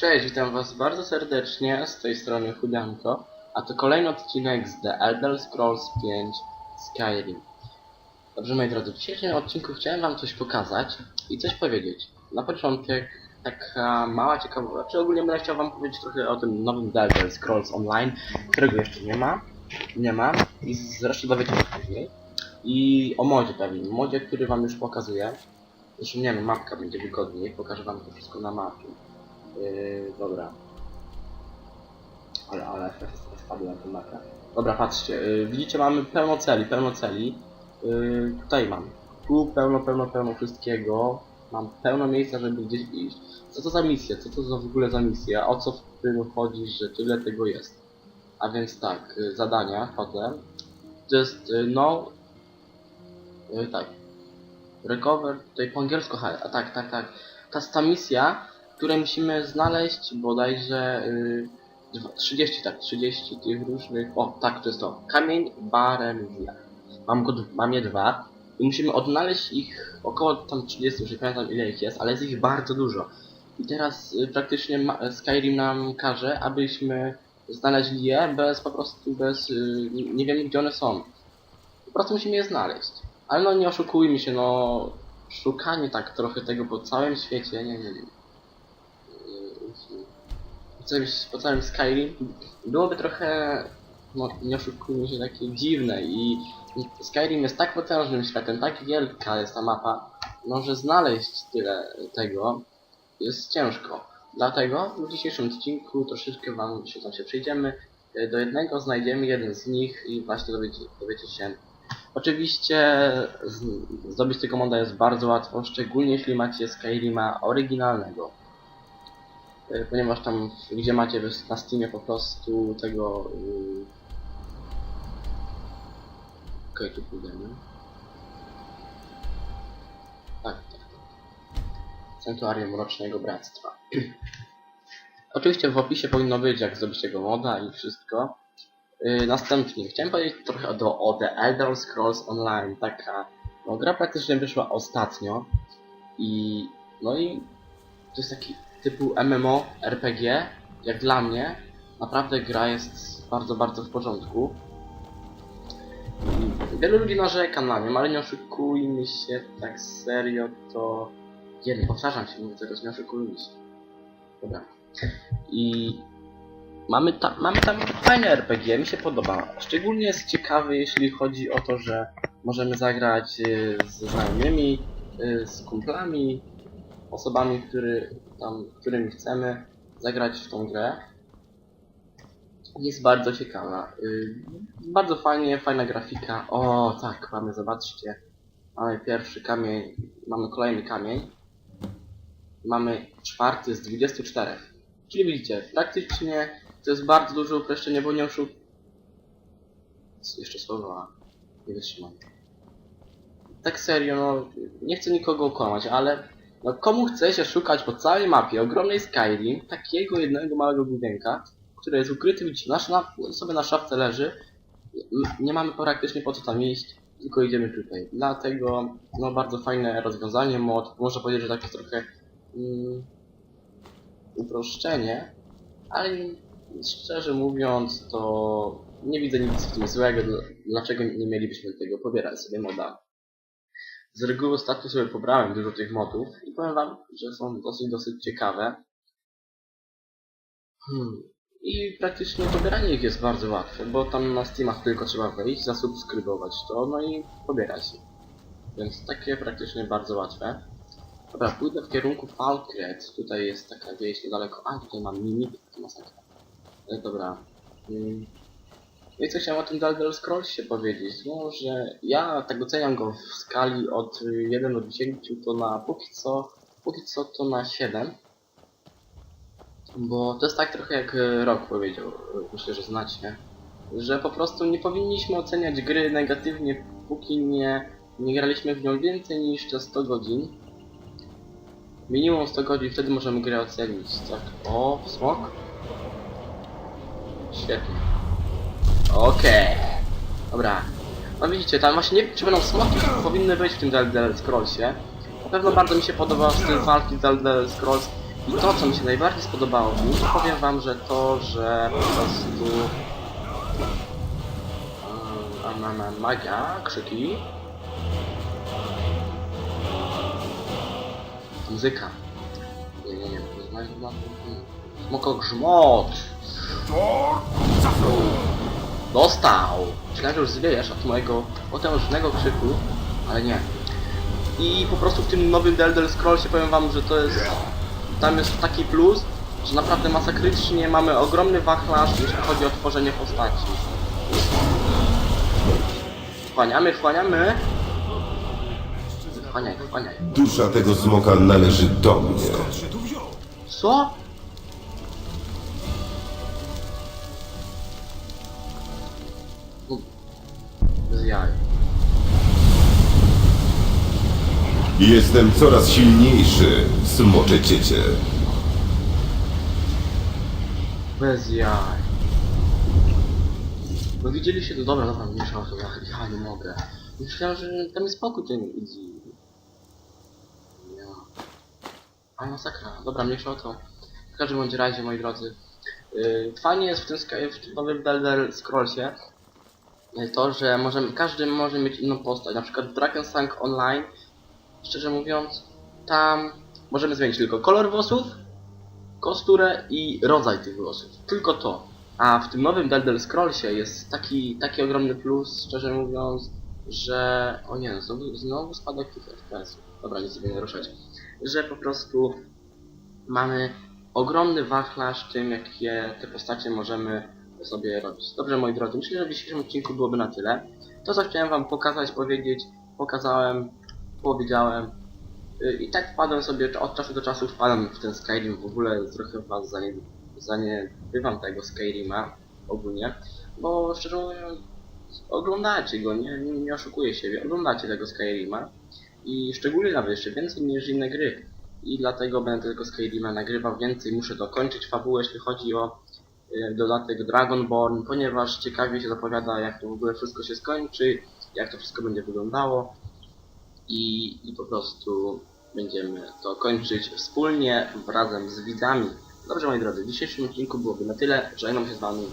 Cześć, witam was bardzo serdecznie, z tej strony Chudanko, a to kolejny odcinek z The Elder Scrolls 5 Skyrim. Dobrze moi drodzy, w dzisiejszym odcinku chciałem wam coś pokazać i coś powiedzieć. Na początek taka mała ciekawość, czy ogólnie będę chciał wam powiedzieć trochę o tym nowym The Elder Scrolls Online, którego jeszcze nie ma, nie ma i zresztą dowiecie się później. I o modzie pewnie, modzie, który wam już pokazuję. Zresztą nie wiem, mapka będzie wygodniej, pokażę wam to wszystko na mapie. Yy, dobra. Ale, ale spadła na tę mapę. Dobra, patrzcie, yy, widzicie, mamy pełno celi, pełno celi. Yy, tutaj mam. Tu pełno, pełno, pełno wszystkiego. Mam pełno miejsca, żeby gdzieś iść. Co to za misja? Co to za w ogóle za misja? O co w tym chodzi, że tyle tego jest? A więc tak, yy, zadania, chodzę. To jest, yy, no... Yy, tak. Recover, tutaj po angielsku, a tak, tak, tak. Ta, ta misja, które musimy znaleźć bodajże y, dwa- 30, tak, 30 tych różnych. O, tak, to jest to. Kamień Baremia. Mam go, mam je dwa i musimy odnaleźć ich około tam 30, już nie pamiętam ile ich jest, ale jest ich bardzo dużo. I teraz y, praktycznie ma, Skyrim nam każe, abyśmy znaleźli je bez po prostu bez. Y, nie- wiemy gdzie one są. Po prostu musimy je znaleźć. Ale no nie oszukujmy się, no szukanie tak trochę tego po całym świecie, nie wiem. Całym, po całym Skyrim byłoby trochę, no nie oszukujmy się, takie dziwne i Skyrim jest tak potężnym światem, tak wielka jest ta mapa, no że znaleźć tyle tego jest ciężko. Dlatego w dzisiejszym odcinku troszeczkę wam się tam się przejdziemy. E, Do jednego znajdziemy jeden z nich i właśnie dowiecie, dowiecie się Oczywiście zdobyć tego moda jest bardzo łatwo, szczególnie jeśli macie Skyrima oryginalnego. E, Ponieważ tam, gdzie macie na Steamie po prostu tego... Yy... Okej, tu pójdziemy. Tak, tak. Sanktuarium Mrocznego Bractwa. Oczywiście w opisie powinno być, jak zdobyć tego moda i wszystko. Yy, następnie chciałem powiedzieć trochę do, o The Elder Scrolls Online. Taka no, gra praktycznie wyszła ostatnio i no i to jest taki typu MMO RPG. Jak dla mnie naprawdę gra jest bardzo, bardzo w porządku. Wielu ludzi narzeka na nią, ale nie oszukujmy się tak serio, to... Jeden, powtarzam się, mówię teraz, nie oszukujmy się. Dobra. I Mamy, ta, mamy tam fajne RPG, mi się podoba. Szczególnie jest ciekawy, jeśli chodzi o to, że możemy zagrać y, ze znajomymi, y, z kumplami, osobami, który, tam, którymi chcemy zagrać w tą grę. Jest bardzo ciekawa. Y, bardzo fajnie, fajna grafika. O, tak, mamy, zobaczcie. Mamy pierwszy kamień, mamy kolejny kamień. Mamy czwarty z 24. Czyli widzicie, praktycznie to jest bardzo duże uproszczenie, bo nie oszuk... Jeszcze słowa nie wytrzymam. Tak serio, no, nie chcę nikogo okłamać, ale no, komu chce się szukać po całej mapie ogromnej Skyrim takiego jednego małego budynka, który jest ukryty, widzicie, nasz na, sobie na szafce leży, nie mamy praktycznie po co tam iść, tylko idziemy tutaj. Dlatego, no, bardzo fajne rozwiązanie, mod, można powiedzieć, że takie trochę mm, uproszczenie, ale szczerze mówiąc, to nie widzę nic w tym złego, dl- dlaczego nie mielibyśmy tego pobierać sobie moda. Z reguły ostatnio sobie pobrałem dużo tych modów i powiem wam, że są dosyć, dosyć ciekawe. Hmm. I praktycznie pobieranie ich jest bardzo łatwe, bo tam na Steamach tylko trzeba wejść, zasubskrybować to, no i pobierać je. Więc takie praktycznie bardzo łatwe. Dobra, pójdę w kierunku Falkret. Tutaj jest taka wieś niedaleko. A, tutaj mam mimik, to masakra. E, dobra. Mm. I co chciałem o tym Elder Scrollsie powiedzieć? No, że ja tak doceniam go w skali od y, 1 do 10, to na póki co, póki co to na 7. Bo to jest tak trochę jak Rok powiedział, myślę, że znacie, że po prostu nie powinniśmy oceniać gry negatywnie, póki nie, nie graliśmy w nią więcej niż te 100 godzin. Minimum 100 godzin, wtedy możemy grę ocenić. Tak, o, smok. Świetnie. Okej. Dobra. No widzicie, tam właśnie nie wiem, czy będą smoki, które powinny być w tym The Elder Scrollsie. Na pewno bardzo mi się podoba styl walki z Scrolls. I to, co mi się najbardziej spodobało, w nim, to powiem wam, że to, że po prostu... Ma, magia, krzyki. Muzyka. Nie, nie, nie, Smoko grzmot! Dostał! Myślałem, że już zwiejesz od mojego potężnego krzyku, ale nie. I po prostu w tym nowym The Elder Scrollsie powiem wam, że to jest... Tam jest taki plus, że naprawdę masakrycznie mamy ogromny wachlarz, jeśli chodzi o tworzenie postaci. Wchłaniamy, wchłaniamy! Wchłaniaj, wchłaniaj. Dusza tego smoka należy do mnie. Co? No, Bez jaj. Jestem coraz silniejszy, smocze ciecie. Bez jaj. No widzieliście to, dobra, dobra, mniejsza o to, ja, ja nie mogę. Myślałem, że tam jest spokój ten idzi. Ja. A masakra, dobra, mniejsza o to. W każdym bądź razie, moi drodzy. Yy, fajnie jest w tym, Sky- w tym nowym Elder Scrollsie to, że możemy, każdy może mieć inną postać. Na przykład w Drakensang Online, szczerze mówiąc, tam możemy zmienić tylko kolor włosów, kosturę i rodzaj tych włosów. Tylko to. A w tym nowym Elder Scrollsie jest taki, taki ogromny plus, szczerze mówiąc, że... O nie, znowu, znowu spadek tych FPS. Dobra, nic sobie nie ruszać. Że po prostu mamy ogromny wachlarz tym, jakie te postacie możemy sobie robić. Dobrze, moi drodzy, myślę, że w dzisiejszym odcinku byłoby na tyle. To, co chciałem wam pokazać, powiedzieć, pokazałem, powiedziałem. Y, I tak wpadłem sobie, od czasu do czasu wpadam w ten Skyrim, w ogóle trochę was zanie, zaniedbywam tego Skyrima ogólnie, bo szczerze mówiąc, oglądacie go, nie, nie, nie oszukuję siebie, oglądacie tego Skyrima i szczególnie nawet jeszcze więcej niż inne gry. I dlatego będę tego Skyrima nagrywał więcej, muszę dokończyć fabułę, jeśli chodzi o dodatek Dragonborn, ponieważ ciekawie się zapowiada, jak to w ogóle wszystko się skończy, jak to wszystko będzie wyglądało i, i po prostu będziemy to kończyć wspólnie razem z widzami. Dobrze moi drodzy, w dzisiejszym odcinku byłoby na tyle. Żegnam się z wami.